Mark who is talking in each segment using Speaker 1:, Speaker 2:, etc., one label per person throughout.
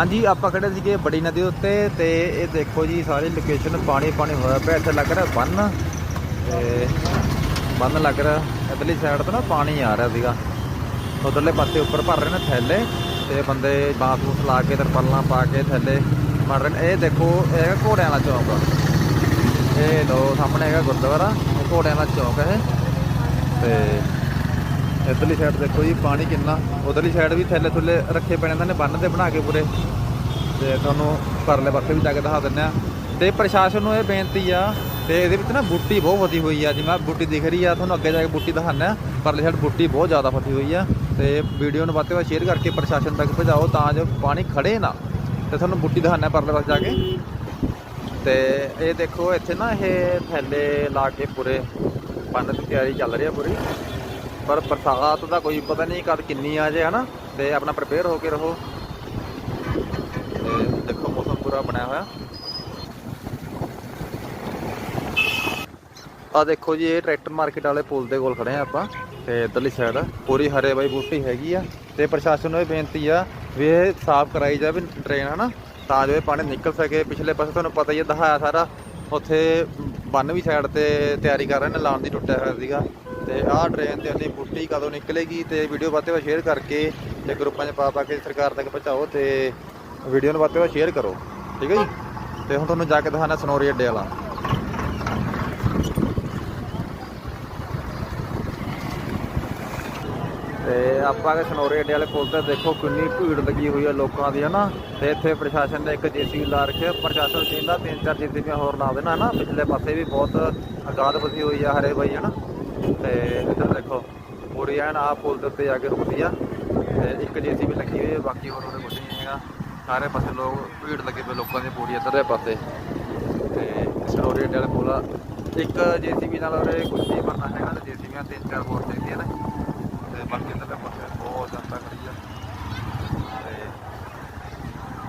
Speaker 1: ਹਾਂਜੀ, ਆਪਾਂ ਖੜੇ ਸੀਗੇ ਬੜੀ ਨਦੀ ਉੱਤੇ ਤੇ ਇਹ ਦੇਖੋ ਜੀ, ਸਾਰੀ ਲੋਕੇਸ਼ਨ ਪਾਣੀ ਪਾਣੀ ਹੋਇਆ ਪਿਆ। ਇੱਥੇ ਲੱਗ ਰਿਹਾ ਬੰਨ ਤੇ ਬੰਨ ਲੱਗ ਰਿਹਾ। ਇਧਰਲੀ ਸਾਈਡ ਤੋਂ ਨਾ ਪਾਣੀ ਆ ਰਿਹਾ ਸੀਗਾ। ਉਧਰਲੇ ਪਾਸੇ ਉੱਪਰ ਭਰ ਰਹੇ ਨੇ ਥੈਲੇ ਤੇ ਬੰਦੇ ਬਾਂਸ ਬੂਸ ਲਾ ਕੇ ਤਰਪਾਲਾਂ ਪਾ ਕੇ ਥੈਲੇ ਮੜ ਰਹੇ ਨੇ। ਇਹ ਦੇਖੋ, ਇਹ ਹੈਗਾ ਘੋੜਿਆਂ ਵਾਲਾ ਚੌਂਕ। ਇਹ ਲੋ ਸਾਹਮਣੇ ਹੈਗਾ ਗੁਰਦੁਆਰਾ। ਇਹ ਘੋੜਿਆਂ ਵਾਲਾ ਚੌਂਕ ਹੈ। ਇਹ। ਤੇ ਇਧਰਲੀ ਸਾਈਡ ਦੇਖੋ ਜੀ, ਪਾਣੀ ਕਿੰਨਾ, ਉਧਰਲੀ ਸਾਈਡ ਵੀ ਥੱਲੇ ਥੱਲੇ ਰੱਖੇ ਪੈਣੇ ਇਹਨਾਂ ਨੇ ਬੰਨ ਤੇ ਬਣਾ ਕੇ ਪੂਰੇ। ਤੇ ਤੁਹਾਨੂੰ ਪਰਲੇ ਪਾਸੇ ਵੀ ਜਾ ਕੇ ਦਿਖਾ ਦਿੰਦੇ ਆ। ਤੇ ਪ੍ਰਸ਼ਾਸਨ ਨੂੰ ਇਹ ਬੇਨਤੀ ਆ, ਤੇ ਇਹਦੇ ਵਿੱਚ ਨਾ ਬੂਟੀ ਬਹੁਤ ਫਤੀ ਹੋਈ ਆ, ਜਿਵੇਂ ਆਹ ਬੂਟੀ ਦਿਖ ਰਹੀ ਆ, ਤੁਹਾਨੂੰ ਅੱਗੇ ਜਾ ਕੇ ਬੂਟੀ ਦਿਖਾਉਂਦੇ ਆ। ਪਰਲੇ ਸਾਈਡ ਬੂਟੀ ਬਹੁਤ ਜ਼ਿਆਦਾ ਫਤੀ ਹੋਈ ਆ, ਤੇ ਵੀਡੀਓ ਨੂੰ ਵੱਧ ਤੋਂ ਵੱਧ ਸ਼ੇਅਰ ਕਰਕੇ ਪ੍ਰਸ਼ਾਸਨ ਤੱਕ ਭਜਾਓ, ਤਾਂ ਜੋ ਪਾਣੀ ਖੜੇ ਨਾ। ਤੇ ਤੁਹਾਨੂੰ ਬੂਟੀ ਦਿਖਾਉਂਦੇ ਆ ਪਰਲੇ ਪਾਸੇ ਜਾ ਕੇ। ਤੇ ਇਹ ਦੇਖੋ, ਇੱਥੇ ਨਾ ਇਹ ਥੈਲੇ ਲਾ ਕੇ ਪੂਰੇ ਬੰਨ ਦੀ ਤਿਆਰੀ ਚੱਲ ਰਹੀ ਆ ਪੂਰੀ। ਪਰ ਬਰਸਾਤ ਦਾ ਕੋਈ ਪਤਾ ਨਹੀਂ ਕਦ ਕਿੰਨੀ ਆ ਜੇ, ਹਨਾ? ਤੇ ਆਪਣਾ ਪ੍ਰਪੇਅਰ ਹੋ ਕੇ ਰਹੋ। ਤੇ ਦੇਖੋ, ਮੌਸਮ ਪੂਰਾ ਬਣਿਆ ਹੋਇਆ। ਆ ਦੇਖੋ ਜੀ, ਇਹ ਟਰੈਕਟਰ ਮਾਰਕੀਟ ਵਾਲੇ ਪੁਲ ਦੇ ਕੋਲ ਖੜੇ ਆ ਆਪਾਂ। ਤੇ ਇਧਰਲੀ ਸਾਈਡ ਪੂਰੀ ਹਰੇ ਬਾਈ ਬੂਟੀ ਹੈਗੀ ਆ। ਤੇ ਪ੍ਰਸ਼ਾਸਨ ਨੂੰ ਇਹ ਬੇਨਤੀ ਆ ਵੀ ਇਹ ਸਾਫ਼ ਕਰਾਈ ਜਾਵੇ ਟ੍ਰੇਨ ਹਨਾ? ਤਾਂ ਜੋ ਇਹ ਪਾਣੀ ਨਿਕਲ ਸਕੇ। ਪਿਛਲੇ ਪਾਸੇ ਤੁਹਾਨੂੰ ਪਤਾ ਹੀ ਹੈ ਦਹਾਇਆ ਸਾਰਾ ਉੱਥੇ ਬੰਨ ਵੀ ਸਾਈਡ ਤੇ ਤਿਆਰੀ ਕਰ ਰਹੇ ਨੇ, ਲਾਉਣ ਦੀ ਟੁੱਟਿਆ ਹੋਇਆ ਸੀਗਾ। ਤੇ ਆਹ ਟ੍ਰੇਨ ਤੇ ਉਹਦੀ ਬੁੱਟੀ ਕਦੋਂ ਨਿਕਲੇਗੀ ਤੇ ਵੀਡੀਓ ਵੱਧ ਤੋਂ ਸ਼ੇਅਰ ਕਰਕੇ ਤੇ ਗਰੁੱਪਾਂ 'ਚ ਪਾ ਪਾ ਕੇ ਸਰਕਾਰ ਤੱਕ ਪਹੁੰਚਾਓ ਤੇ ਵੀਡੀਓ ਨੂੰ ਵੱਧ ਤੋਂ ਸ਼ੇਅਰ ਕਰੋ। ਠੀਕ ਹੈ ਜੀ? ਤੇ ਹੁਣ ਤੁਹਾਨੂੰ ਜਾ ਕੇ ਦਿਖਾਣਾ ਸਨੋਰੀ ਅੱਡੇ ਵਾਲਾ। ਤੇ ਆਪਾਂ ਕੇ ਸਨੋਰੀ ਅੱਡੇ ਵਾਲੇ ਕੋਲ ਤੇ ਦੇਖੋ ਕਿੰਨੀ ਭੀੜ ਲੱਗੀ ਹੋਈ ਹੈ ਲੋਕਾਂ ਦੀ, ਹਨਾ? ਤੇ ਇੱਥੇ ਪ੍ਰਸ਼ਾਸਨ ਨੇ ਇੱਕ ਜੀਸੀਬੀ ਲਾ ਰੱਖਿਆ। ਪ੍ਰਸ਼ਾਸਨ ਕਹਿੰਦਾ ਤਿੰਨ ਚਾਰ ਜੀਸੀਬੀਆਂ ਹੋਰ ਲਾ ਦੇਣਾ, ਹਨਾ? ਪਿਛਲੇ ਪਾਸੇ ਵੀ ਬਹੁਤ ਆਜ਼ਾਦ ਵਧੀ ਹੋਈ ਆ ਹਰੇ ਬਾਈ, ਹਨਾ? ਤੇ ਇੱਧਰ ਦੇਖੋ ਪੂਰੀ ਐਨ ਆ ਪੁਲ ਦੇ ਉੱਤੇ ਜਾ ਕੇ ਰੁਕਦੀ ਆ ਤੇ ਇੱਕ ਜੀਸੀਬੀ ਲੱਗੀ ਹੋਈ ਹੈ, ਬਾਕੀ ਹੋਰ ਉਹਦੇ ਕੁਝ ਨਹੀਂ ਹੈਗਾ। ਸਾਰੇ ਪਾਸੇ ਲੋਕ ਭੀੜ ਲੱਗੇ ਪਏ ਲੋਕਾਂ ਦੀ, ਪੂਰੀ ਇੱਧਰ ਦੇ ਪਾਸੇ। ਤੇ ਸਨੋਰੀ ਅੱਡੇ ਵਾਲੇ ਪੁਲ ਆ ਇੱਕ ਜੀਸੀਬੀ ਨਾਲ ਉਹਦੇ ਕੁਝ ਨਹੀਂ ਬਣਨਾ ਹੈਗਾ ਤੇ ਜੀਸੀਬੀਆਂ ਤਿੰਨ ਚਾਰ ਹੋਰ ਚਾਹੀਦੀਆਂ ਨੇ। ਤੇ ਬਾਕੀ ਅੰਦਰ ਪਾਸੇ ਬਹੁਤ ਜਨਤਾ ਖੜੀ ਆ। ਤੇ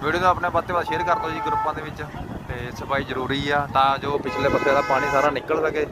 Speaker 1: ਵੀਡੀਓ ਨੂੰ ਆਪਣੇ ਪੱਤੇ ਵੱਧ ਸ਼ੇਅਰ ਕਰ ਦਿਓ ਜੀ ਗਰੁੱਪਾਂ ਦੇ ਵਿੱਚ। ਤੇ ਸਫ਼ਾਈ ਜ਼ਰੂਰੀ ਆ, ਤਾਂ ਜੋ ਪਿਛਲੇ ਪੱਤੇ ਦਾ ਪਾਣੀ ਸਾਰਾ ਨਿਕਲ ਸਕੇ।